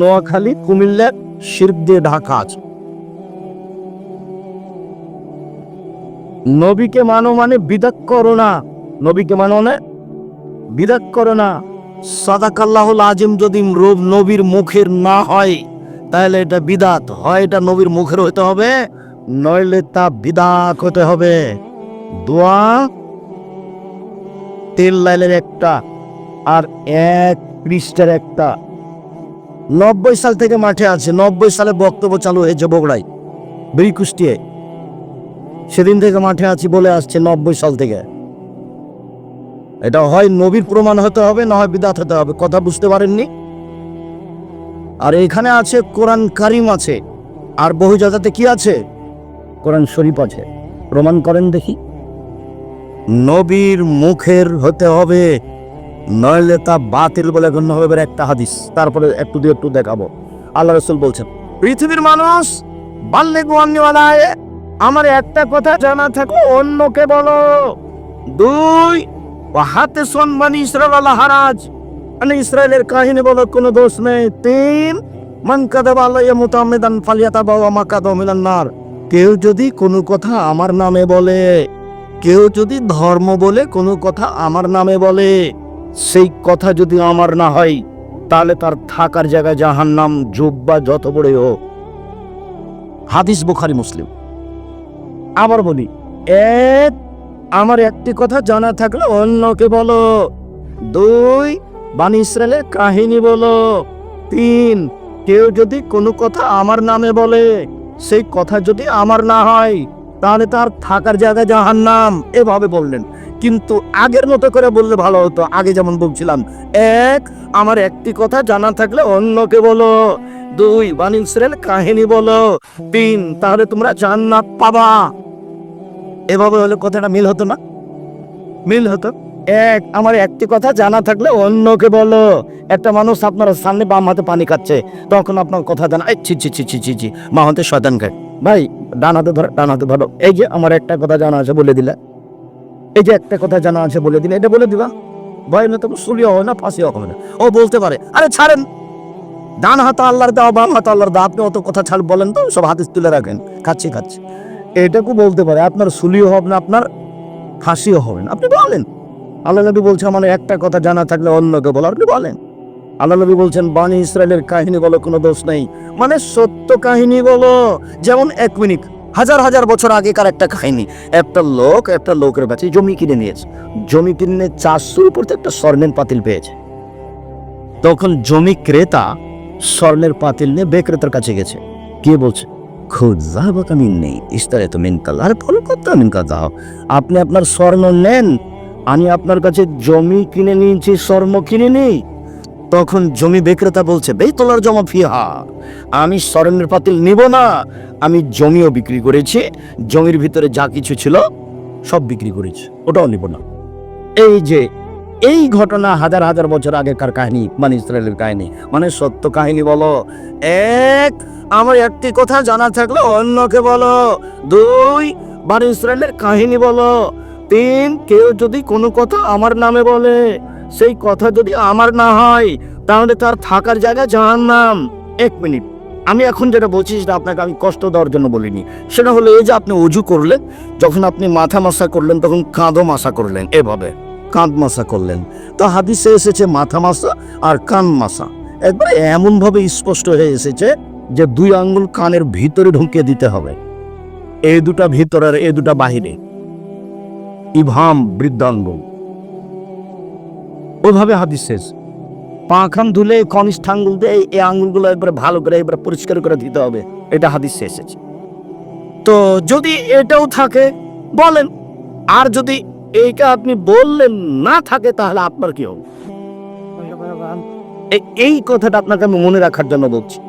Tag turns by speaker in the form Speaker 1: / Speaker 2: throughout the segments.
Speaker 1: নোয়াখালী কুমিল্লার শির্ক দিয়ে ঢাকা আছে। নবীকে মানো মানে বিদাত করো না। নবীকে মানো মানে বিদাত করো না। সাদাকাল্লাহুল আজিম যদি নবীর মুখের না হয়, তাহলে এটা বিদাত। হয় এটা নবীর মুখের হতে হবে, নইলে তা বিদাত হতে হবে। দোয়া তেল লাইলের একটা আর এক পৃষ্ঠার একটা নব্বই সাল থেকে মাঠে আছে। নব্বই সালে বক্তব্য চালু হয়েছে বগুড়ায় বীরকুষ্টিয়ে সেদিন থেকে মাঠে আছি বলে আসছে নব্বই সাল থেকে। এটা হয় নবীর প্রমাণ হতে হবে, না হয় বিদাত হতে হবে, কথা বুঝতে পারেননি? আর এখানে আছে, কোরআন কারিম আছে। আর বহু জায়গাতে কি আছে? কোরআন শরীফ আছে। প্রমাণ করেন দেখি। নবীর মুখের হতে হবে নইলে তা বাতিল বলে গণ্য হবে একটা হাদিস। তারপরে একটু দিয়ে একটু দেখাবো। আল্লাহ রসুল বলছেন, পৃথিবীর মানুষ বাল্যে গোয়ান্নিওয়ালায় আমার একটা কথা জানা থাকলে অন্যকে বলো। দুই হাতে সম্মানি ইসরায়েল আল্লাহ হারাজ। মানে ইসরায়েলের কাহিনী বলো কোনো দোষ নেই। তিন, মান মিলান্নার কেউ যদি কোনো কথা আমার নামে বলে, কেউ যদি ধর্ম বলে কোনো কথা আমার নামে বলে সেই কথা যদি আমার না হয়, তাহলে তার থাকার জায়গায় জাহান নাম জুব্বা যত বড়ই হোক। হাদিস বুখারি, মুসলিম। আবার বলি, এক, আমার একটি কথা জানা থাকলে অন্যকে বলো। দুই, বানি ইসরায়েলের কাহিনী বলো। তিন, কেউ যদি কোনো কথা আমার নামে বলে, সেই কথা যদি আমার না হয় তাহলে তার থাকার জায়গা জাহান নাম এভাবে বললেন। কিন্তু আগের মতো করে বললে ভালো হতো। আগে যেমন বলছিলাম, এক, আমার একটি কথা জানা থাকলে অন্যকে বলো। দুই, বানি ইসরায়েল কাহিনী বলো। তিন, তাহলে তোমরা জান্নাত পাবা। এভাবে হলে কথাটা মিল হতো না? মিল হতো। এক, আমার একটি কথা জানা থাকলে অন্যকে বলো। একটা মানুষ আপনার সামনে বাম হাতে পানি খাচ্ছে। তখন আপনার কথা জানা এই ছি ছি ছি ছি ছি মা হাতে শয়তান খায় ভাই, ডান হাতে ধরো, ডান হাতে ধরো। এই যে আমার একটা কথা জানা আছে, বলে দিলে। এই যে একটা কথা জানা আছে, বলে দিলে। এটা বলে দিবা? ভয় না তো শুলিও হয় না ফাঁসিও হবে না। ও বলতে পারে, আরে ছাড়েন। ডান হাত আল্লাহর দেওয়া, বাম হাত আল্লাহর দেওয়া। আপনি অত কথা ছাড় বলেন তো, সব হাতে তুলে রাখেন। খাচ্ছি খাচ্ছি। এটাকু বলতে পারে, আপনার সুলিও হবে না, আপনার ফাঁসিও হবে না। আপনি বলেন। আল্লাহ নবী বলছে, আমার একটা কথা জানা থাকলে অন্যকে বলো, আপনি বলেন। আল্লাহ বলছেন, বানি ইসরায়েলের কাহিনী বলো, কোনো দোষ নেই। মানে সত্য কাহিনী বলো। যেমন এক মিনিট, হাজার হাজার বছর আগেকার একটা কাহিনী। একটা লোক, একটা লোকের কাছে জমি কিনে নিয়েছে। জমি কিনে চারশোর উপর থেকে একটা স্বর্ণের পাতিল পেয়েছে। তখন জমি ক্রেতা স্বর্ণের পাতিল নিয়ে বিক্রেতার কাছে গেছে। কে বলছে খুদ যাহবাক আমি নেই। ইস্তারে তো মিনকাল আর ফল করতে মিনকা দাও। আপনি আপনার স্বর্ণ নেন। আমি আপনার কাছে জমি কিনে নিয়েছি, স্বর্ণ কিনে নিই। তখন জমি বিক্রেতা বলছে, বেতলার জমা ফিহা আমি স্বর্ণের পাতিল নিব না। আমি জমিও বিক্রি করেছি। জমির ভিতরে যা কিছু ছিল সব বিক্রি করেছি। ওটাও নিব না। এই যে, এই ঘটনা হাজার হাজার বছর আগেকার কাহিনী মানে ইসরায়েলের কাহিনী। মানে সত্য কাহিনী বলো, এক, আমার একটি কথা জানা থাকলে অন্যকে বলো। দুই মানে ইসরায়েলের কাহিনী বলো। তিন, কেউ যদি কোনো কথা আমার নামে বলে সেই কথা যদি আমার না হয়, তাহলে তার থাকার জায়গা জাহান নাম এক মিনিট। আমি এখন যেটা বলছি সেটা আপনাকে আমি কষ্ট দেওয়ার জন্য বলিনি। সেটা হলো এই যে আপনি অজু করলেন, যখন আপনি মাথা মাসা করলেন, তখন কাঁদও মাসা করলেন, এভাবে। কাঁধ মাসা করলেন। তো হাদিসে এসেছে মাথা মাসা আর কান মাসা। একবারে এমনভাবে স্পষ্ট হয়ে এসেছে যে দুই আঙ্গুল কানের ভিতরে ঢুকিয়ে দিতে হবে। এই দুটা ভিতরের এই দুটা বাহিরে। ইভাম বৃদ্ধাঙ্গুল। ওইভাবে হাদিস শেষ। পাখান ধুলে কনিষ্ঠ আঙ্গুল দিয়ে এই- আঙ্গুলগুলো একবারে ভালো করে একবারে পরিষ্কার করে দিতে হবে। এটা হাদিস শেষ এসেছে তো যদি এটাও থাকে, বলেন। আর যদি এইটা আপনি বললেন না থাকে, তাহলে আপনার কি হবে? এই কথাটা আপনাকে আমি মনে রাখার জন্য বলছি।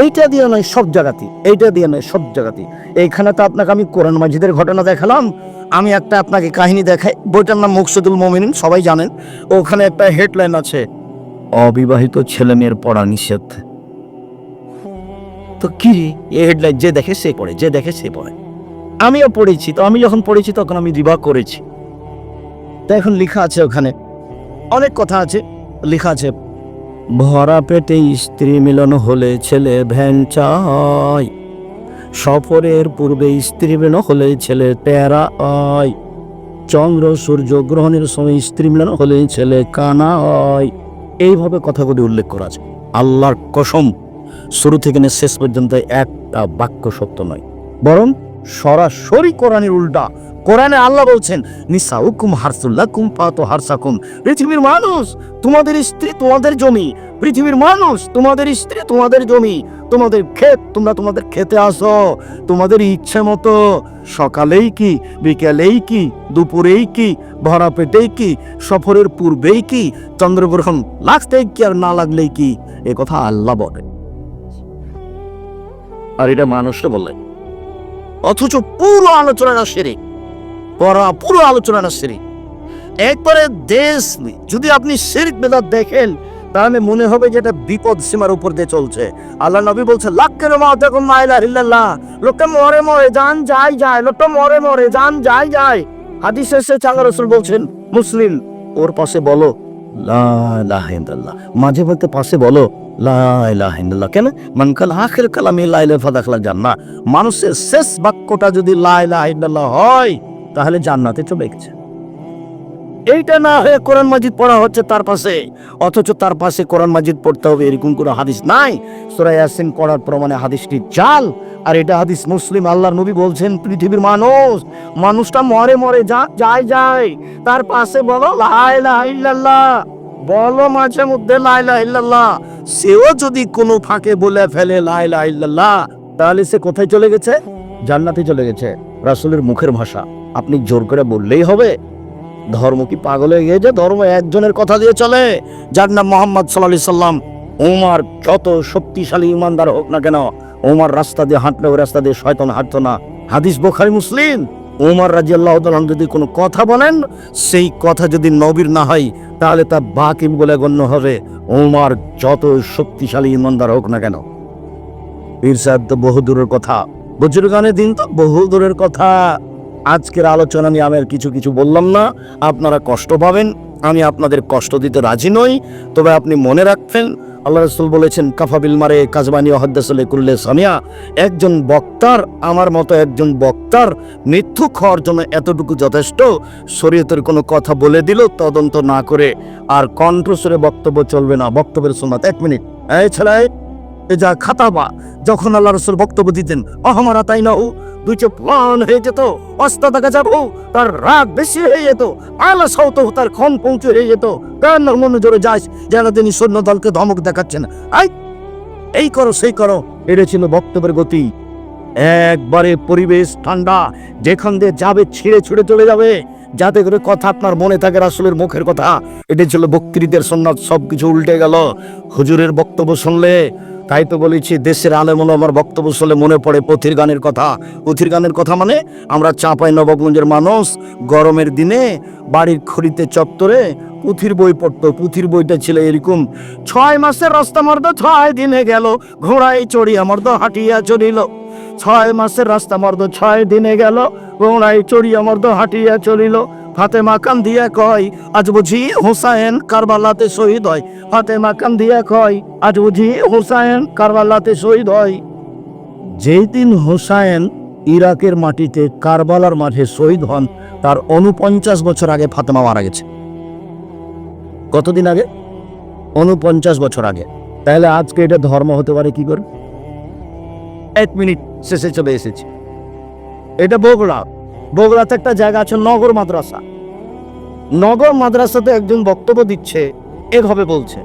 Speaker 1: এইটা দিয়ে নয়, সব জায়গাতে এইটা দিয়ে নয়, সব জায়গাতে এইখানে তো আপনাকে আমি কোরআন মাজিদের ঘটনা দেখালাম। আমি একটা আপনাকে কাহিনী দেখাই। বইটার নাম মুকসুদুল মমিনিন, সবাই জানেন। ওখানে একটা হেডলাইন আছে, অবিবাহিত ছেলে মেয়ের পড়া নিষেধ। তো কি এই হেডলাইন? যে দেখে সে পড়ে, যে দেখে সে পড়ে। আমিও পড়েছি, তো আমি যখন পড়েছি তখন আমি রিবা করেছি। তো এখন লেখা আছে ওখানে। অনেক কথা আছে, লেখা আছে, ভরা পেটে স্ত্রী মিলন হলে ছেলে ভ্যান চায়। সফরের পূর্বে স্ত্রী মিলন হলে ছেলে তেরা হয়। চন্দ্র সূর্য গ্রহণের সময় স্ত্রী মিলন হলে ছেলে কানা হয়। এইভাবে কথাগুলি উল্লেখ করা আছে। আল্লাহর কসম, শুরু থেকে নিয়ে শেষ পর্যন্ত একটা বাক্য সত্য নয়। বরং সরাসরি কোরআনের উল্টা কোরআনে আল্লাহ বলছেন নিসা হুকুম হারসুল্লাহ কুম পাতো হারসাকুম। পৃথিবীর মানুষ, তোমাদের স্ত্রী তোমাদের জমি। পৃথিবীর মানুষ, তোমাদের স্ত্রী তোমাদের জমি। তোমাদের ক্ষেত, তোমরা তোমাদের খেতে আসো, তোমাদের ইচ্ছে মতো। সকালেই কি, বিকেলেই কি, দুপুরেই কি, ভরা পেটেই কি, সফরের পূর্বেই কি, চন্দ্রগ্রহণ লাগতেই কি আর না লাগলেই কি, এ কথা আল্লাহ বলে। আর এটা মানুষটা বলে। অথচ পুরো আলোচনাটা সেরে পুরো আলোচনাটা সেরে। একবারে দেশ যদি আপনি শিরিক বেদাত দেখেন, তাহলে মনে হবে যে এটা বিপদ সীমার উপর দিয়ে চলছে। আল্লাহ নবী বলছে লাখের মা দেখুন মাইলা হিল্লাল্লাহ লোকটা মরে মরে, যান যাই যায় লোকটা মরে মরে, যান যাই যায়। হাদিস এসে চাঙ্গা রসুল বলছেন, মুসলিম, ওর পাশে বলো মাঝে মধ্যে পাশে বলো, লা ইলাহা ইল্লাল্লাহ। কেন? মানকাল আখির কালামে লা ইলাহা ফাদাখলা জান্নাত মানুষের শেষ বাক্যটা যদি লা ইলাহা হয় তাহলে জান্নাতে চলে গেছে। এইটা না হয়ে কোরআন মাজিদ পড়া হচ্ছে তার পাশে। অথচ তার পাশে কোরআন মাজিদ পড়তে হবে, এরকম কোনো হাদিস নাই। সূরা ইয়াসিন পড়ার প্রমাণে হাদিসটি জাল। আর এটা হাদিস মুসলিম, আল্লাহর নবী বলছেন, পৃথিবীর মানুষ, মানুষটা মরে মরে যায় যায়। তার পাশে বলো বলো মাঝে মধ্যে সেও যদি কোনো ফাঁকে বলে ফেলে, লা ইলাহা ইল্লাল্লাহ, তাহলে সে কোথায় চলে গেছে? জান্নাতে চলে গেছে। রাসুলের মুখের ভাষা। আপনি জোর করে বললেই হবে। ধর্ম কি পাগল হয়ে গিয়েছে? ধর্ম একজনের কথা দিয়ে চলে। যার নাম মোহাম্মদ সাল্লাহ সাল্লাম। ওমার যত শক্তিশালী ইমানদার হোক না কেন ওমার রাস্তা দিয়ে হাঁটলে ওই রাস্তা দিয়ে শয়তন হাঁটতো না। হাদিস বোখারি, মুসলিম। ওমর রাজি আল্লাহ যদি কোনো কথা বলেন, সেই কথা যদি নবীর না হয়, তাহলে তা বাকিব বলে গণ্য হবে। ওমার যত শক্তিশালী ইমানদার হোক না কেন। পীর সাহেব তো বহু দূরের কথা। বুজুর্গানের দিন তো বহু দূরের কথা। আজকের আলোচনা নিয়ে আমি আর কিছু কিছু বললাম না। আপনারা কষ্ট পাবেন। আমি আপনাদের কষ্ট দিতে রাজি নই। তবে আপনি মনে রাখবেন, আল্লাহ রসুল বলেছেন কাফাবিল মারে কাজবানি অহদ্দাসলে কুল্লে সামিয়া একজন বক্তার, আমার মতো একজন বক্তার মৃত্যু খাওয়ার জন্য এতটুকু যথেষ্ট। শরীয়তের কোনো কথা বলে দিল, তদন্ত না করে আর কণ্ঠস্বরে বক্তব্য চলবে না। বক্তব্যের সোনাত এক মিনিট। এই ছেলে এ যা খাতাবা, যখন আল্লাহ রসুল বক্তব্য দিতেন, অহমারা তাই না দুই চোখ প্লান হয়ে যেত, অস্তা দেখা যাব, তার রাগ বেশি হয়ে যেত, আলাস হতো, তার ক্ষণ পৌঁছে হয়ে যেত। কান্নার মনে জোরে যাস, যেন তিনি সৈন্য দলকে ধমক দেখাচ্ছেন। আই! এই করো, সেই করো এটা ছিল বক্তব্যের গতি। একবারে পরিবেশ ঠান্ডা, যেখান দিয়ে যাবে, ছিঁড়ে ছুড়ে চলে যাবে। যাতে করে কথা আপনার মনে থাকে, রাসুলের মুখের কথা। এটা ছিল বক্তৃদের সন্ন্যাস সব কিছু উল্টে গেল। হুজুরের বক্তব্য শুনলে তাই তো বলেছি, দেশের আলেমন আমার বক্তব্য শুনলে মনে পড়ে পথির গানের কথা। পথির গানের কথা মানে আমরা চাঁপাই নবাবগঞ্জের মানুষ, গরমের দিনে বাড়ির খড়িতে চত্বরে পুঁথির বই পড়তো। পুঁথির বইটা ছিল এরকম, ছয় মাসের রাস্তা মর্দ ছয় দিনে গেল, ঘোড়ায় চড়িয়া মর্দ হাঁটিয়া চলিল। ছয় মাসের রাস্তা মর্দ ছয় দিনে গেল, ঘোড়ায় চড়িয়া মর্দ হাঁটিয়া চলিল। ফাতেমা কান্দিয়া কয়, আজ বুঝি হুসাইন কারবালাতে শহীদ হয়। ফাতেমা কান্দিয়া কয়, আজ বুঝি হুসাইন কারবালাতে শহীদ হয়। যেই দিন হুসাইন ইরাকের মাটিতে কারবালার মাঠে শহীদ হন, তার অনুপঞ্চাশ বছর আগে ফাতেমা মারা গেছে। কতদিন আগে? অনুপঞ্চাশ বছর আগে। তাহলে আজকে এটা ধর্ম হতে পারে কি করে? এক মিনিট, শেষে চলে এসেছি। এটা বগুড়া। বগুড়াতে একটা জায়গা আছে, নগর মাদ্রাসা। নগর মাদ্রাসাতে একজন বক্তব্য দিচ্ছে, এভাবে বলছে,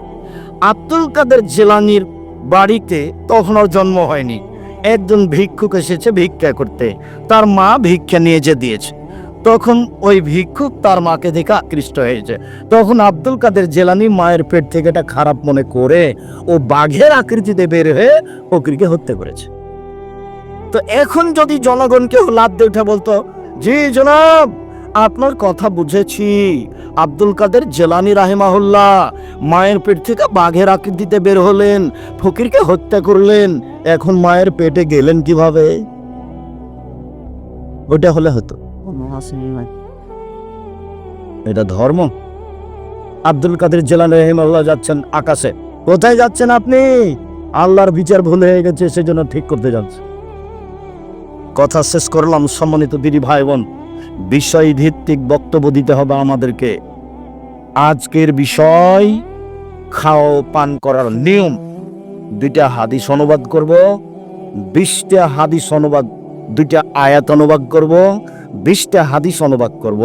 Speaker 1: আব্দুল কাদের জেলানির বাড়িতে তখন ওর জন্ম হয়নি। একজন ভিক্ষুক এসেছে ভিক্ষা করতে। তার মা ভিক্ষা নিয়ে যে দিয়েছে। তখন ওই ভিক্ষুক তার মাকে দেখে আকৃষ্ট হয়েছে। তখন আব্দুল কাদের জেলানি মায়ের পেট থেকে এটা খারাপ মনে করে ও বাঘের আকৃতিতে বের হয়ে ফকরিকে হত্যা করেছে। তো এখন যদি জনগণকে লাভ দিয়ে উঠে বলতো জি, জনাব। আপনার কথা বুঝেছি। আব্দুল কাদের জেলানি রাহেমাহুল্লাহ মায়ের পেট থেকে বাঘের আকৃতিতে বের হলেন, ফকিরকে হত্যা করলেন। এখন মায়ের পেটে গেলেন কীভাবে? ওটা হলে হতো। এটা ধর্ম। আব্দুল কাদের জেলানি রাহিমাহুল্লাহ যাচ্ছেন আকাশে। কোথায় যাচ্ছেন আপনি? আল্লাহর বিচার ভুল হয়ে গেছে, সেজন্য ঠিক করতে যাচ্ছে কথা শেষ করলাম, সম্মানিত দিদি ভাই বোন বিষয় ভিত্তিক বক্তব্য দিতে হবে আমাদেরকে। আজকের বিষয়, খাও পান করার নিয়ম। দুইটা হাদিস অনুবাদ করব, বিশটা হাদিস অনুবাদ, দুইটা আয়াত অনুবাদ করব, বিশটা হাদিস অনুবাদ করব।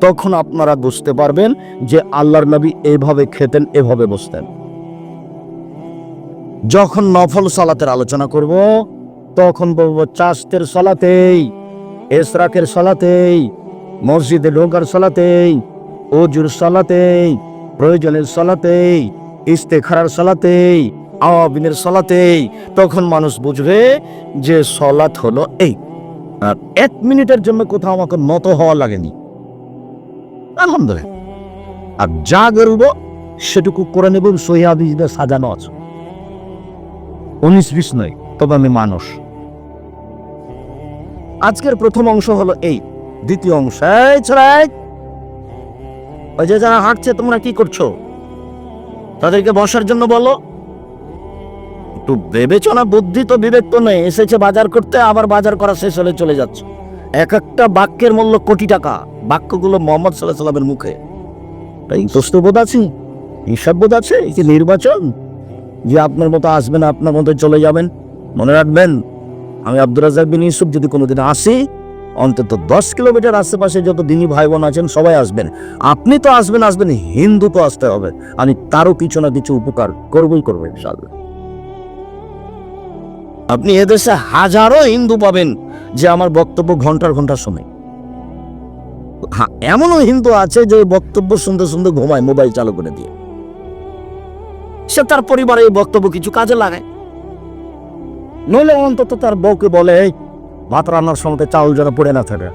Speaker 1: তখন আপনারা বুঝতে পারবেন যে আল্লাহর নবী এভাবে খেতেন, এভাবে বসতেন। যখন নফল সালাতের আলোচনা করব তখন বলব চাষতের সলাতেই, এসরাকের সলাতেই, মসজিদে ঢোকার সলাতেই অজুর সলাতেই, প্রয়োজনের সলাতেই, ইস্তেখারার সলাতেই, আওয়াবিনের সলাতেই, তখন মানুষ বুঝবে যে সলাত হলো এই। আর এক মিনিটের জন্য কোথাও আমাকে নত হওয়া লাগেনি। আর যা করব সেটুকু করে নেব সহিদিসদের সাজানো আছে। উনিশ বিশ নয়, তবে আমি মানুষ। আজকের প্রথম অংশ হলো এই। দ্বিতীয় অংশ। এই ছোড়াই ওই যে যারা হাঁটছে, তোমরা কি করছ? তাদেরকে বসার জন্য বলো। একটু বিবেচনা বুদ্ধি তো বিবেক তো নেই। এসেছে বাজার করতে, আবার বাজার করা শেষ হলে চলে যাচ্ছে। এক একটা বাক্যের মূল্য কোটি টাকা। বাক্যগুলো মোহাম্মদ সাল্লাহ সাল্লামের মুখে। তাই বোধ আছে? হিসাব বোধ আছে? যে নির্বাচন? যে আপনার মতো আসবেন, আপনার মতো চলে যাবেন। মনে রাখবেন আমি আব্দুর রাজাক বিন ইউসুফ যদি কোনোদিন আসি, অন্তত দশ কিলোমিটার আশেপাশে যত দিনী ভাই বোন আছেন, সবাই আসবেন। আপনি তো আসবেন আসবেন হিন্দু তো আসতে হবে। আমি তারও কিছু না কিছু উপকার করবই করব, ইনশাআল্লাহ। আপনি এদেশে হাজারো হিন্দু পাবেন, যে আমার বক্তব্য ঘণ্টার ঘণ্টা শোনে। হ্যাঁ এমনও হিন্দু আছে যে বক্তব্য শুনতে শুনতে ঘুমায়, মোবাইল চালু করে দিয়ে। সে তার পরিবারে এই বক্তব্য কিছু কাজে লাগায়। নইলে অন্তত তার বউকে বলে ভাত রান্নার সময় চাউল যেন পড়ে না থাকে।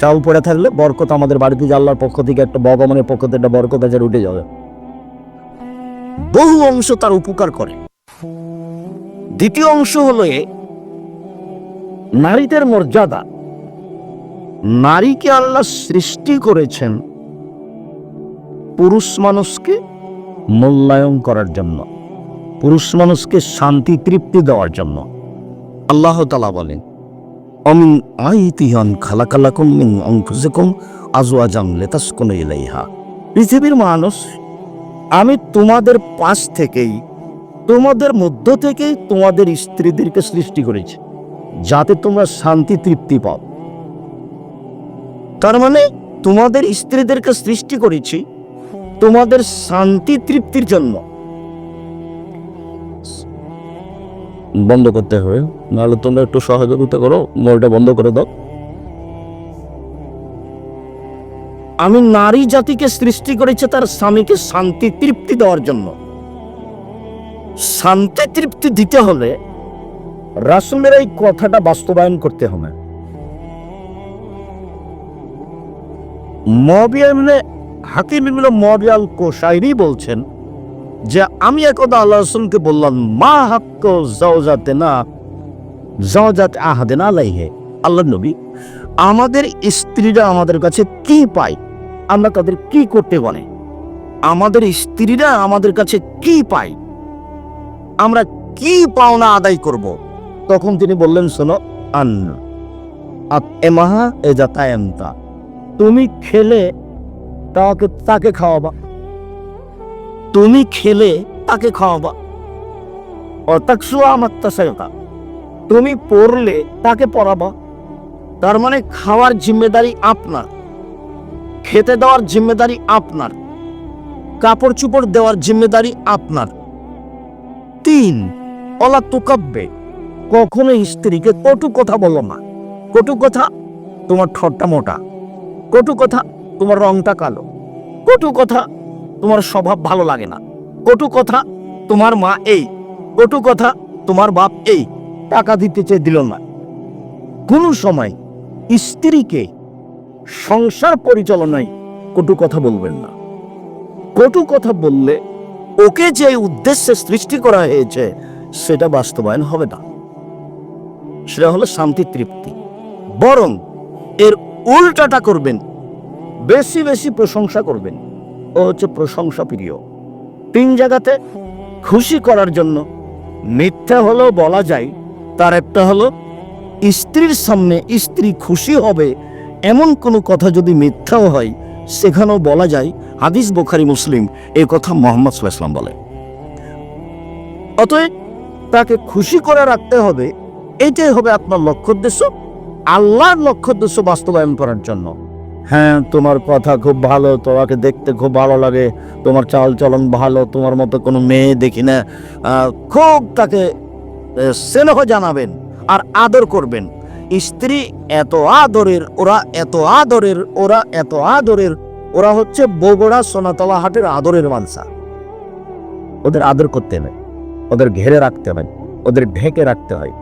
Speaker 1: চাউল পড়ে থাকলে বরকত আমাদের বাড়িতে আল্লাহর পক্ষ থেকে একটা ভগবানের পক্ষ থেকে একটা বরকত আছে উঠে যাবে। বহু অংশ তার উপকার করে। দ্বিতীয় অংশ হলো নারীদের মর্যাদা। নারীকে আল্লাহ সৃষ্টি করেছেন পুরুষ মানুষকে মূল্যায়ন করার জন্য। পুরুষ মানুষকে শান্তি, তৃপ্তি দেওয়ার জন্য। আল্লাহ তালা বলেন, অমিন আইতিহান খালাকালাকুম মিন অংফুসিকুম আজওয়াজাম লেতাসকুন ইলাইহা। পৃথিবীর মানুষ, আমি তোমাদের পাশ থেকেই, তোমাদের মধ্য থেকেই তোমাদের স্ত্রীদেরকে সৃষ্টি করেছি, যাতে তোমরা শান্তি, তৃপ্তি পাও। তার মানে তোমাদের স্ত্রীদেরকে সৃষ্টি করেছি তোমাদের শান্তি, তৃপ্তির জন্য। বন্ধ করতে হবে। নাহলে তোমরা একটু সহযোগিতা করো, মোলটা বন্ধ করে দাও। আমি নারী জাতিকে সৃষ্টি করেছি, তার স্বামীকে শান্তি, তৃপ্তি দেওয়ার জন্য। শান্তি, তৃপ্তি দিতে হলে রাসুলের এই কথাটা বাস্তবায়ন করতে হবে। মবিয়া হাকিম মরিয়াল কোশাইরি বলছেন যে আমি একদা আল্লাহ রসুলকে বললাম, মা হাক্ক জাওজাতে না জাওজাত আহাদে না লাইহে আল্লাহ নবী, আমাদের স্ত্রীরা আমাদের কাছে কি পায়? আমরা তাদের কি করতে বলে? আমাদের স্ত্রীরা আমাদের কাছে কি পায়? আমরা কি পাওনা আদায় করব? তখন তিনি বললেন, শোনো, আন আত এমাহা এজা তায়ান্তা তুমি খেলে তাকে তাকে খাওয়াবা। তুমি খেলে তাকে খাওয়াবা। অর্থাৎ আমার তাসায়তা তুমি পড়লে তাকে পড়াবা। তার মানে খাওয়ার জিম্মেদারি আপনার। খেতে দেওয়ার জিম্মেদারি আপনার। কাপড় চুপড় দেওয়ার জিম্মেদারি আপনার। তিন, অলা তুকাব্বে। কখনো স্ত্রীকে কটু কথা বলো না। কটু কথা, তোমার ঠোঁটটা মোটা। কটু কথা, তোমার রংটা কালো। কটু কথা তোমার স্বভাব ভালো লাগে না। কটু কথা, তোমার মা এই। কটু কথা, তোমার বাপ এই। টাকা দিতে চেয়ে দিল না। কোনো সময় স্ত্রীকে সংসার পরিচালনায় কটু কথা বলবেন না। কটু কথা বললে ওকে যে উদ্দেশ্যে সৃষ্টি করা হয়েছে, সেটা বাস্তবায়ন হবে না। সেটা হলো শান্তি তৃপ্তি। বরং এর উল্টাটা করবেন, বেশি বেশি প্রশংসা করবেন। ও হচ্ছে প্রশংসা প্রিয় তিন জায়গাতে খুশি করার জন্য মিথ্যা হলেও বলা যায়, তার একটা হলো, স্ত্রীর সামনে স্ত্রী খুশি হবে এমন কোনো কথা যদি মিথ্যাও হয়, সেখানেও বলা যায়, হাদিস বোখারি মুসলিম, এ কথা মোহাম্মদ ইসলাম বলে। অতএব তাকে খুশি করে রাখতে হবে, এটাই হবে আপনার লক্ষ্য উদ্দেশ্য, আল্লাহর লক্ষ্য উদ্দেশ্য বাস্তবায়ন করার জন্য। হ্যাঁ তোমার কথা খুব ভালো, তোমাকে দেখতে খুব ভালো লাগে, তোমার চাল চলন ভালো, তোমার মতো কোনো মেয়ে দেখি না। খুব তাকে স্নেহ জানাবেন আর আদর করবেন। স্ত্রী এত আদরের, ওরা এত আদরের, ওরা এত আদরের, ওরা হচ্ছে বগুড়া সোনাতলা হাটের আদরের মানসা। ওদের আদর করতে হবে ওদের ঘেরে রাখতে হয়, ওদের ঢেকে রাখতে হয়।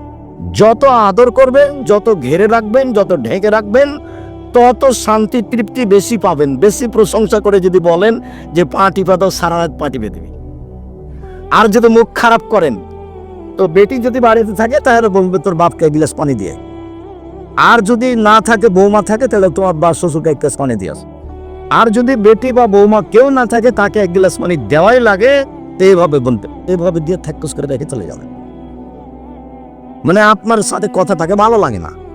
Speaker 1: যত আদর করবেন, যত ঘেরে রাখবেন, যত ঢেকে রাখবেন তত শান্তি, তৃপ্তি বেশি পাবেন, বেশি প্রশংসা করে যদি বলেন যে পা টিপা সারা রাত পা টিপে দিবি। আর যদি মুখ খারাপ করেন, তো বেটি যদি বাড়িতে থাকে, তাহলে বলবে তোর বাপকে এক গ্লাস পানি দিয়ে। আর যদি না থাকে, বৌমা থাকে, তাহলে তোমার বা শ্বশুরকে এক গ্লাস পানি দিয়ে। আর যদি বেটি বা বৌমা কেউ না থাকে, তাকে এক গ্লাস পানি দেওয়াই লাগে এইভাবে বলতে এইভাবে দিয়ে থাকুস করে রেখে চলে যাবে। মানে আপনার সাথে কথা তাকে ভালো লাগে না।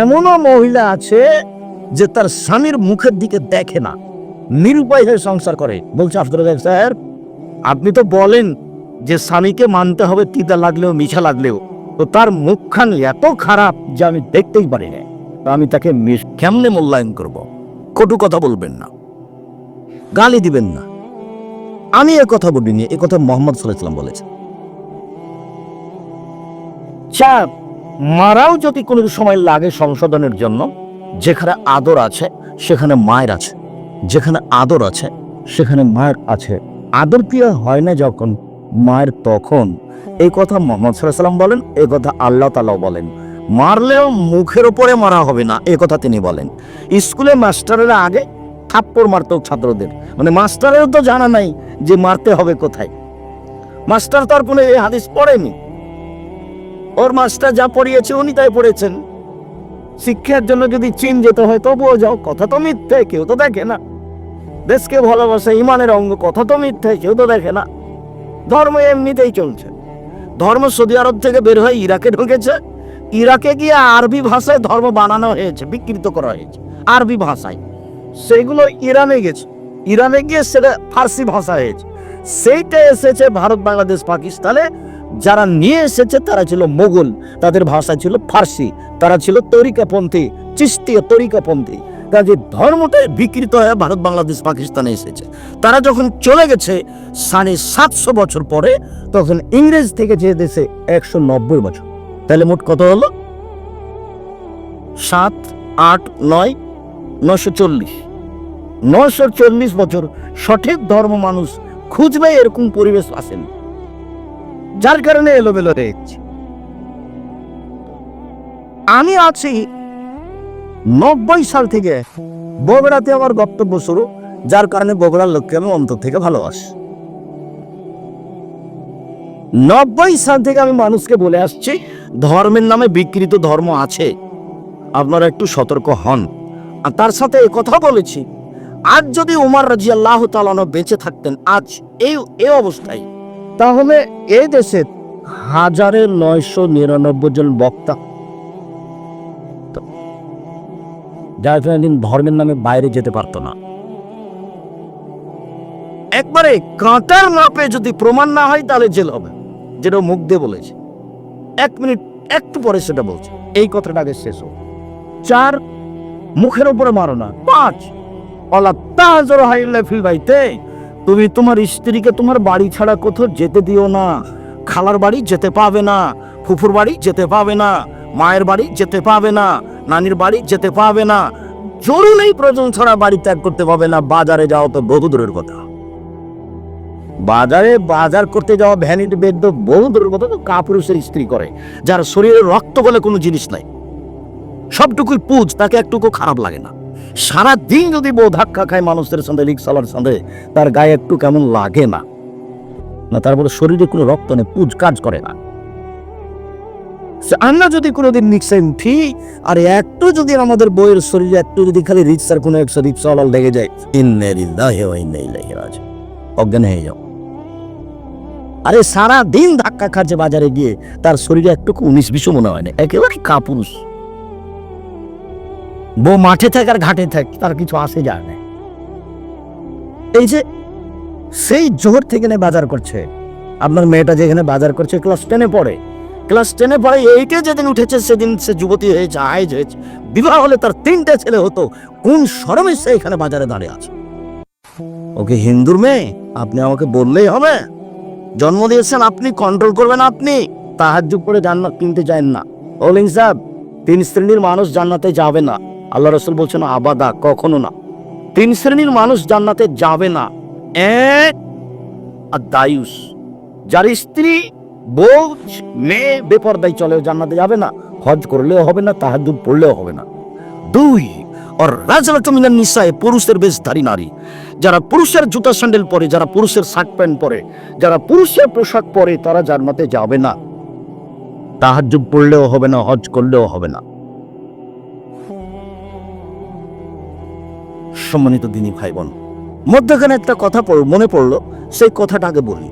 Speaker 1: এমনও মহিলা আছে যে তার স্বামীর মুখের দিকে দেখে না, নিরুপায় হয়ে সংসার করে। বলছে আব্দুল রাজাক স্যার, আপনি তো বলেন যে স্বামীকে মানতে হবে, তিতা লাগলেও, মিছা লাগলেও। তো তার মুখখান এত খারাপ যে আমি দেখতেই পারি না আমি তাকে কেমনে মূল্যায়ন করব? কটু কথা বলবেন না। গালি দিবেন না। আমি এ কথা বলিনি, এ কথা মোহাম্মদ সাল্লাম বলেছে চার মারাও যদি কোনো সময় লাগে সংশোধনের জন্য, যেখানে আদর আছে, সেখানে মায়ের আছে। যেখানে আদর আছে, সেখানে মায়ের আছে। আদর প্রিয় হয় না যখন মায়ের তখন? এই কথা মোহাম্মদ সাল্লাম বলেন, এই কথা আল্লাহ তালাও বলেন। মারলেও মুখের ওপরে মারা হবে না এ কথা তিনি বলেন। স্কুলে মাস্টারেরা আগে থাপ্পড় মারত ছাত্রদের। মানে মাস্টারেরও তো জানা নাই যে মারতে হবে কোথায়। মাস্টার তো আর কোনো এই হাদিস পড়েনি। ওর মাস্টার যা পড়িয়েছে উনি তাই পড়েছেন। শিক্ষার জন্য যদি চীন যেতে হয়, তবুও যাও, কথা তো মিথ্যে, কেউ তো দেখে না। দেশকে ভালোবাসে, ইমানের অঙ্গ, কথা তো মিথ্যে, কেউ তো দেখে না। ধর্ম এমনিতেই চলছে। ধর্ম সৌদি আরব থেকে বের হয়ে ইরাকে ঢুকেছে। ইরাকে গিয়ে আরবি ভাষায় ধর্ম বানানো হয়েছে, বিকৃত করা হয়েছে, আরবি ভাষায়। সেগুলো ইরানে গেছে। ইরানে গিয়ে সেটা ফার্সি ভাষা হয়েছে। সেইটা এসেছে ভারত, বাংলাদেশ, পাকিস্তানে। যারা নিয়ে এসেছে তারা ছিল মোগল, তাদের ভাষা ছিল ফার্সি, তারা ছিল তরিকাপন্থী, চিস্তীয় তরিকাপন্থী। কাজে ধর্মটাই বিকৃত হয়ে ভারত, বাংলাদেশ, পাকিস্তানে এসেছে। তারা যখন চলে গেছে সাড়ে সাতশো বছর পরে, তখন ইংরেজ থেকে যে দেশে একশো নব্বই বছর। তাহলে মোট কত হলো? সাত, আট, নয় নশো চল্লিশ। নশো চল্লিশ বছর সঠিক ধর্ম মানুষ খুঁজবে এরকম পরিবেশ আসেন। যার কারণে এলোমেলো রয়েছে আমি আছি নব্বই সাল থেকে বগুড়াতে আমার বক্তব্য শুরু, যার কারণে বগুড়ার লোককে আমি অন্তর থেকে ভালোবাসি। নব্বই সাল থেকে আমি মানুষকে বলে আসছি, ধর্মের নামে বিকৃত ধর্ম আছে, আপনারা একটু সতর্ক হন। আর তার সাথে এ কথা বলেছি, আজ যদি উমার রাজি আল্লাহ তালানো বেঁচে থাকতেন, আজ এই এই অবস্থায় তাহলে এই দেশে হাজারে নয়শো নিরানব্বই জন বক্তা। যারা কোনোদিন ধর্মের নামে বাইরে যেতে পারতো না। একবারে কাঁটার মাপে যদি প্রমাণ না হয়, তাহলে জেল হবে। যেটা মুখ দিয়ে বলেছে। এক মিনিট, একটু পরে সেটা বলছে। এই কথাটা আগে শেষ হোক। চার, মুখের উপরে মারো না। পাঁচ, অলা তাজর হাইল্লা ফিল বাইতে তুমি তোমার স্ত্রীকে তোমার বাড়ি ছাড়া কোথাও যেতে দিও না। খালার বাড়ি যেতে পাবে না, ফুফুর বাড়ি যেতে পাবে না, মায়ের বাড়ি যেতে পাবে না, নানির বাড়ি যেতে পাবে না। জরুরি প্রয়োজন ছাড়া বাড়ি ত্যাগ করতে পাবে না, বাজারে যাও তো বহু দূরের কথা। বাজারে বাজার করতে যাওয়া ভ্যানিটি বেদ বহু দূরের কথা তো কাপুরুষের স্ত্রী করে, যার শরীরে রক্ত বলে কোনো জিনিস নাই। সবটুকুই পুজ, তাকে একটুকু খারাপ লাগে না। সারা দিন যদি বউ ধাক্কা খায় মানুষের সঙ্গে রিক্সালার সঙ্গে, তার গায়ে একটু কেমন লাগে না। না তারপরে শরীরে কোনো রক্ত নেই, পুজ কাজ করে না। আমরা যদি কোনোদিন রিক্সায় উঠি, আর একটু যদি আমাদের বইয়ের শরীরে একটু যদি খালি রিক্সার কোনো একশো রিক্সাওয়ালা লেগে যায় অজ্ঞান হয়ে যাও। আরে সারা দিন ধাক্কা খাচ্ছে বাজারে গিয়ে, তার শরীরে একটুকু উনিশ বিশও মনে হয় না, একেবারে কাপুরুষ। বউ মাঠে থাক আর ঘাটে থাক, তার কিছু আসে যায় না। এই যে সেই জোহর থেকে বাজার করছে, আপনার মেয়েটা যেখানে বাজার করছে ক্লাস টেনে পড়ে। ক্লাস টেনে পড়ে, এইটে যেদিন উঠেছে, সেদিন সে যুবতী হয়েছে আয়েজ হয়েছে বিবাহ হলে তার তিনটে ছেলে হতো, কোন শরমে সে এখানে বাজারে দাঁড়িয়ে আছে? ওকে হিন্দুর মেয়ে, আপনি আমাকে বললেই হবে। জন্ম দিয়েছেন আপনি কন্ট্রোল করবেন আপনি। তাহার করে জান্নাত কিনতে চান না। ওলিং সাহেব, তিন শ্রেণির মানুষ জান্নাতে যাবে না। আল্লাহ রসুল বলছেন, আবাদা, কখনো না। তিন শ্রেণির মানুষ জান্নাতে যাবে না। এক দায়ুস যার স্ত্রী বউ, মেয়ে বেপরদায় চলেও জান্নাতে যাবে না। হজ করলেও হবে না তাহাজুদ পড়লেও হবে না। দুই আর নিশায় পুরুষের বেশধারী নারী। যারা পুরুষের জুতা স্যান্ডেল পরে, যারা পুরুষের শার্ট প্যান্ট পরে, যারা পুরুষের পোশাক পরে, তারা জান্নাতে যাবে না। তাহাজুদ পড়লেও হবে না, হজ করলেও হবে না। সম্মানিত দিনী ভাই বোন মধ্যখানে একটা কথা মনে পড়ল, সেই কথাটা আগে বলি।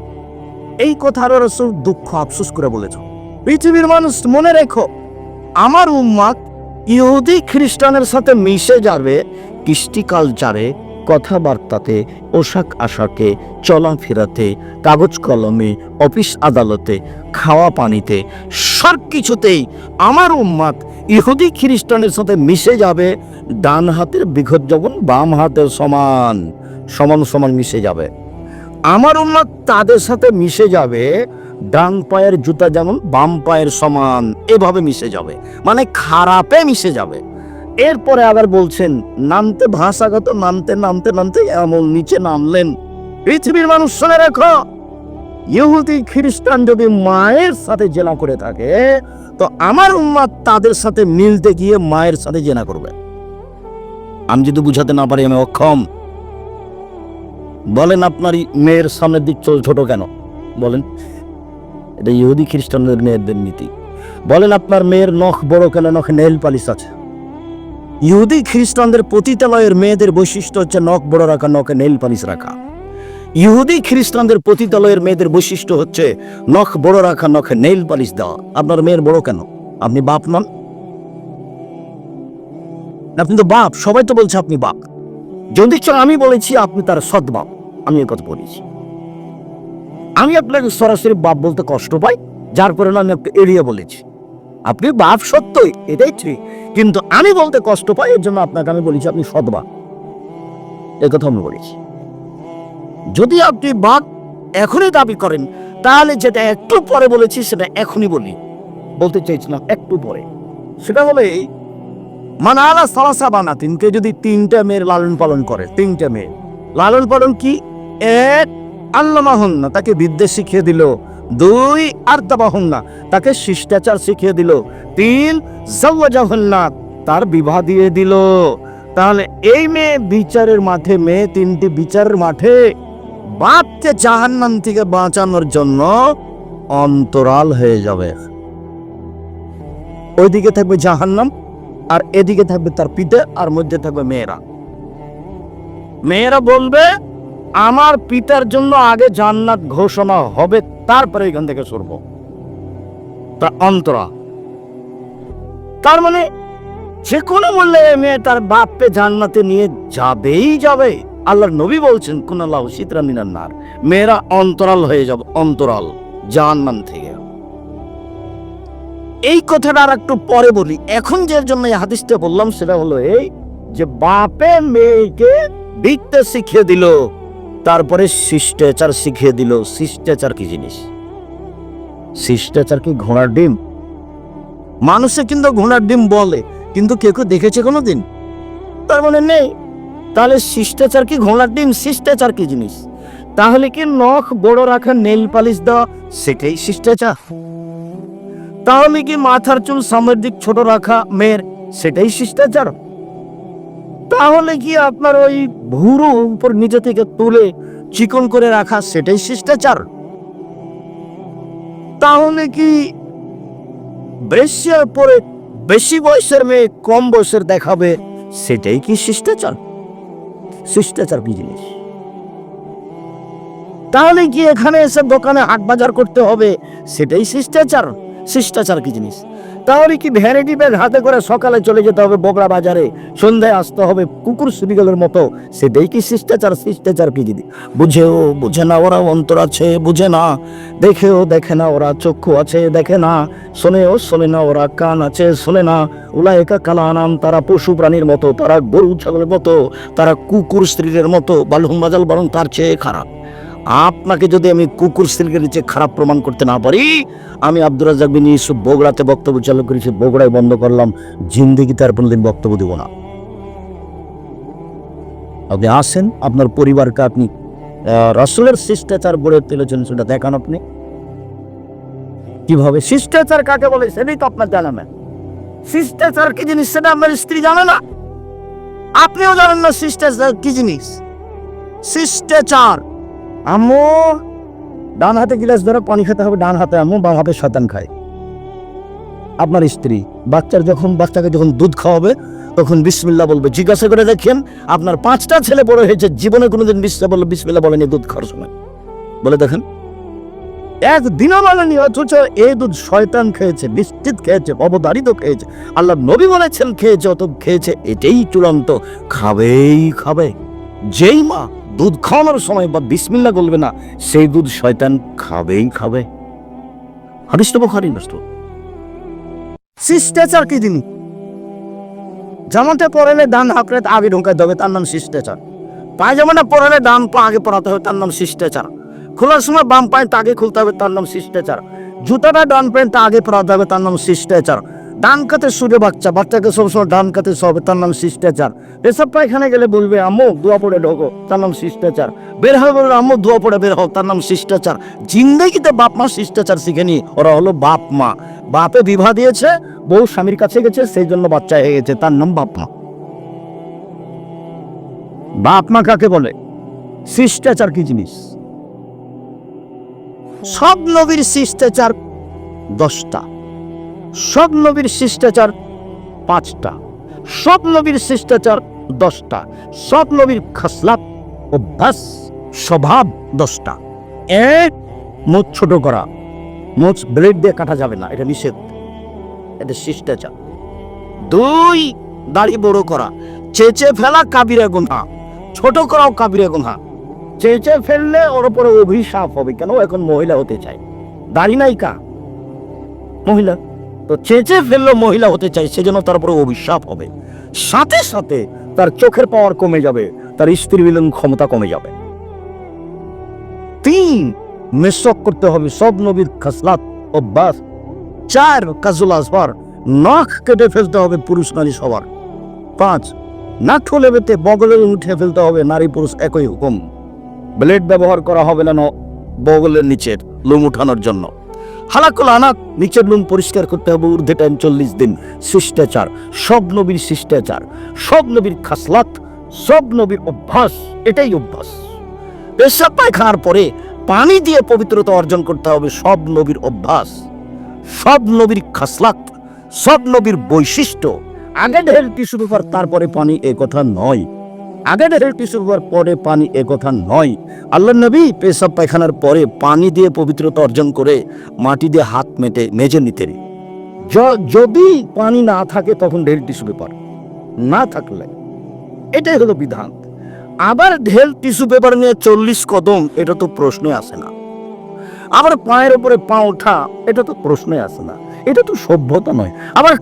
Speaker 1: এই কথার রসুল দুঃখ আফসোস করে বলেছ। পৃথিবীর মানুষ, মনে রেখো, আমার উম্মাদ ইহুদি খ্রিস্টানের সাথে মিশে যাবে কৃষ্টি কালচারে কথাবার্তাতে, পোশাক আশাকে, চলাফেরাতে, কাগজ কলমে, অফিস আদালতে, খাওয়া পানিতে সব কিছুতেই আমার উম্মাদ ইহুদি খ্রিস্টানের সাথে মিশে যাবে ডান হাতের বিঘত যখন বাম হাতের সমান সমান সমান মিশে যাবে। আমার উন্মাদ তাদের সাথে মিশে যাবে, ডান পায়ের জুতা যেমন বাম পায়ের সমান, এভাবে মিশে যাবে। মানে খারাপে মিশে যাবে। এরপরে আবার বলছেন, নামতে ভাষাগত, নামতে নামতে নামতে এমন নিচে নামলেন। পৃথিবীর মানুষ শুনে রেখো, ইহুদি, খ্রিস্টান যদি মায়ের সাথে জেনা করে থাকে, তো আমার উম্মাদ তাদের সাথে মিলতে গিয়ে মায়ের সাথে জেনা করবে। আমি যদি বুঝাতে না পারি, আমি অক্ষম। বলেন আপনার মেয়ের সামনের দিক ছোট কেন? বলেন, এটা ইহুদি খ্রিস্টানদের মেয়েদের নীতি। বলেন, আপনার মেয়ের নখ বড় কেন? নখে নেল পালিশ আছে। ইহুদি খ্রিস্টানদের পতিতালয়ের মেয়েদের বৈশিষ্ট্য হচ্ছে নখ বড় রাখা, নখে নেল পালিশ রাখা। ইহুদি খ্রিস্টানদের পতিতালয়ের মেয়েদের বৈশিষ্ট্য হচ্ছে নখ বড় রাখা, নখে নেল পালিশ দেওয়া। আপনার মেয়ের বড় কেন? আপনি বাপ নন? আপনি তো বাপ, সবাই তো বলছে আপনি বাপ। যদি আমি বলেছি, আপনি তার সদ্বাপ আমি এ কথা বলেছি। আমি আপনাকে সরাসরি বাপ বলতে কষ্ট পাই, যার কারণে আমি আপনাকে এড়িয়ে বলেছি। আপনি বাপ সত্যই, এটাই ঠিক। কিন্তু আমি বলতে কষ্ট পাই, এর জন্য আপনাকে আমি বলেছি, আপনি সদ্বাপ এ কথা আমি বলেছি। যদি আপনি বাপ এখনই দাবি করেন, তাহলে যেটা একটু পরে বলেছি, সেটা এখনই বলি। বলতে চাইছিলাম একটু পরে। সেটা হলো এই মানে আলা সালাসা বানাতিনকে যদি তিনটা মেয়ের লালন পালন করে, তিনটা মেয়ে। লালন পালন কি? এক আল্লামাহন না, তাকে বিদ্যে শিখিয়ে দিল। দুই আর্দাবাহন না, তাকে শিষ্টাচার শিখিয়ে দিল। তিন না, তার বিবাহ দিয়ে দিল। তাহলে এই মেয়ে বিচারের মাঠে, মেয়ে তিনটি বিচারের মাঠে, বাপকে জাহান্নাম থেকে বাঁচানোর জন্য অন্তরাল হয়ে যাবে। ওইদিকে থাকবে জাহান্নাম আর এদিকে থাকবে তার পিতা আর মধ্যে থাকবে মেয়েরা। মেয়েরা বলবে, আমার পিতার জন্য আগে জান্নাত ঘোষণা হবে, তারপরে এখান থেকে সরব। তা অন্তরা। তার মানে যে কোনো মূল্যে মেয়ে তার বাপকে জান্নাতে নিয়ে যাবেই যাবে। আল্লাহর নবী বলছেন কোন আল্লাহ সিতরা মিনার নার। মেয়েরা অন্তরাল হয়ে যাবে, অন্তরাল, জাহান্নাম থেকে। এই কথাটা আর একটু পরে বলি। এখন যে জন্য এই হাদিসটা বললাম, সেটা হলো এই যে বাপে মেয়েকে বিদ্যা শিখিয়ে দিল, তারপরে শিষ্টাচার শিখিয়ে দিল। শিষ্টাচার কি জিনিস? শিষ্টাচার কি ঘোড়ার ডিম? মানুষে কিন্তু ঘোড়ার ডিম বলে, কিন্তু কেউ কেউ দেখেছে কোনোদিন? তার মানে নেই। তাহলে শিষ্টাচার কি ঘোড়ার ডিম? শিষ্টাচার কি জিনিস? তাহলে কি নখ বড় রাখা নেল পালিশ দেওয়া, সেটাই শিষ্টাচার? তাহলে কি মাথার চুল সামনের দিক ছোট রাখা মেয়ের সেটাই শিষ্টাচার? তাহলে কি আপনার ওই ভুরু উপর নিচে থেকে তুলে চিকন করে রাখা সেটাই শিষ্টাচার? তাহলে কি বেশির পরে বেশি বয়সের মেয়ে কম বয়সের দেখাবে সেটাই কি শিষ্টাচার? শিষ্টাচার কি জিনিস? তাহলে কি এখানে এসে দোকানে হাট বাজার করতে হবে সেটাই শিষ্টাচার? শিষ্টাচার কি জিনিস? তাহলে কি ভ্যানিটি ব্যাগ হাতে করে সকালে চলে যেতে হবে বগড়া বাজারে? সন্ধ্যায় আসতে হবে কুকুর সিরিগালের মতো। সেটাই কি শিষ্টাচার? শিষ্টাচার কি জিনিস? বুঝেও বুঝে না ওরা অন্তর আছে, বুঝে না। দেখেও দেখে না ওরা চক্ষু আছে, দেখে না। শোনেও শোনে না ওরা কান আছে, শোনে না। ওলা একা কালা নাম তারা পশু প্রাণীর মতো, তারা গরু, ছাগলের মতো, তারা কুকুর স্ত্রীর মতো বালুম বাজাল বরং তার চেয়ে খারাপ। আপনাকে যদি আমি কুকুর স্ত্রীকে নিচে খারাপ প্রমাণ করতে না পারি, আমি আব্দুর রাজাক বিন ইউসুফ বগুড়াতে বক্তব্য চালু করেছি, বগুড়ায় বন্ধ করলাম জিন্দিগিতে আর কোনোদিন বক্তব্য দেব না। আপনি আসেন, আপনার পরিবারকে আপনি রাসূলের শিষ্টাচার গড়ে তুলেছেন সেটা দেখান আপনি। কীভাবে? শিষ্টাচার কাকে বলে? সেটাই তো আপনার জানাবেন শিষ্টাচার কি জিনিস সেটা আপনার স্ত্রী জানে না। আপনিও জানেন না শিষ্টাচার কি জিনিস। শিষ্টাচার আম্মু, ডান হাতে গিলাস ধরে পানি খেতে হবে, ডান হাতে আম্মু, বাম হাতে শয়তান খায়। আপনার স্ত্রী, বাচ্চার যখন, বাচ্চাকে যখন দুধ খাওয়াবে, তখন বিসমিল্লা বলবে। জিজ্ঞাসা করে দেখেন, আপনার পাঁচটা ছেলে বড় হয়েছে, জীবনে কোনোদিন বিসমিল্লা বলবে বিসমিল্লা বলেনি দুধ খাওয়ার সময়। বলে দেখেন। একদিনও বলেনি, অথচ এই দুধ শয়তান খেয়েছে, নিশ্চিত খেয়েছে অবদারিত খেয়েছে। আল্লাহ নবী বলেছেন, খেয়েছে অত খেয়েছে, এটাই চূড়ান্ত। খাবেই খাবে। যেই মা দুধ খাওয়ানোর সময় বা বিসমিল্লা বলবে না, সেই দুধ শয়তান খাবেই খাবে। হাদিস তো বোখারি নষ্ট শিষ্টাচার কি জিনিস জামাতে পরালে ডান হাঁকড়ে আগে ঢোকাতে হবে, তার নাম শিষ্টাচার। পায়জামাটা পরালে ডান পা আগে পরাতে হবে, তার নাম শিষ্টাচার। খোলার সময় বাম পায়ে আগে খুলতে হবে, তার নাম শিষ্টাচার। জুতাটা ডান প্যান্টটা আগে পরাতে হবে, তার নাম শিষ্টাচার। ডান কাতে সুরে বাচ্চা, বাচ্চাকে সবসময় ডান কাতে সবে তার নাম শিষ্টাচার। পেশাব পায়খানে গেলে বলবে, আম্মু, দোয়া পড়ে ঢোকো, তার নাম শিষ্টাচার। বের হবে বলবে, আম্মু, দোয়া পড়ে বের হোক তার নাম শিষ্টাচার। জিন্দগিতে বাপ মা শিষ্টাচার শিখেনি ওরা হলো বাপ মা। বাপে বিবাহ দিয়েছে, বউ স্বামীর কাছে গেছে, সেই জন্য বাচ্চা হয়ে গেছে, তার নাম বাপ মা। বাপ মা কাকে বলে? শিষ্টাচার কি জিনিস? সব নবীর শিষ্টাচার দশটা। সব নবীর শিষ্টাচার পাঁচটা। সব নবীর শিষ্টাচার দশটা। সব নবীর খাসলাত অভ্যাস স্বভাব দশটা। এক মুখ ছোট করা। মুখ ব্লেড দিয়ে কাটা যাবে না, এটা নিষেধ। এটা শিষ্টাচার। দুই, দাড়ি বড় করা। চেঁচে ফেলা কাবিরা গুণা ছোট করাও কাবিরা গুণা চেঁচে ফেললে ওর উপরে অভিশাপ হবে। কেন? এখন মহিলা হতে চায়। দাড়ি নাই কা। মহিলা তো চেঁচে ফেলল মহিলা হতে চাই, সেজন্য তার উপরে অভিশাপ হবে। সাথে সাথে তার চোখের পাওয়ার কমে যাবে, তার স্ত্রী মিলন ক্ষমতা কমে যাবে। তিন মেসক করতে হবে সব নবীর খাসলাত, অভ্যাস। চার কাজুল আসবার নখ কেটে ফেলতে হবে পুরুষ নারী সবার। পাঁচ নাক ঠোলে বেতে বগলে উঠে ফেলতে হবে নারী পুরুষ একই হুকুম। ব্লেড ব্যবহার করা হবে না, বগলের নিচের, লোম উঠানোর জন্য। হালাকুল আনাক নিচের নুন পরিষ্কার করতে হবে, ঊর্ধ্বে টাইম চল্লিশ দিন। শিষ্টাচার, সব নবীর শিষ্টাচার, সব নবীর খাসলাত, সব নবীর অভ্যাস, এটাই অভ্যাস। পেশাব পায়খানার পরে পানি দিয়ে পবিত্রতা অর্জন করতে হবে, সব নবীর অভ্যাস, সব নবীর খাসলাত, সব নবীর বৈশিষ্ট্য। আগে ঢের টিস্যু পেপার তারপরে পানি এ কথা নয়। আগে ঢের টিস্যু পেপার পরে পানি এ কথা নয়। আল্লাহ নবী পেশাব পায়খানার পরে পানি দিয়ে পবিত্রতা অর্জন করে মাটি দিয়ে হাত মেটে, মেজে নিতেন যদি পানি না থাকে তখন ঢের টিস্যু পেপার না থাকলে। এটাই হলো বিধান। আবার ঢেল টিস্যু পেপার নিয়ে চল্লিশ কদম, এটা তো প্রশ্নই আসে না। আবার পায়ের উপরে পা ওঠা, এটা তো প্রশ্নই আসে না। এটা তো সভ্যতা নয়। আবার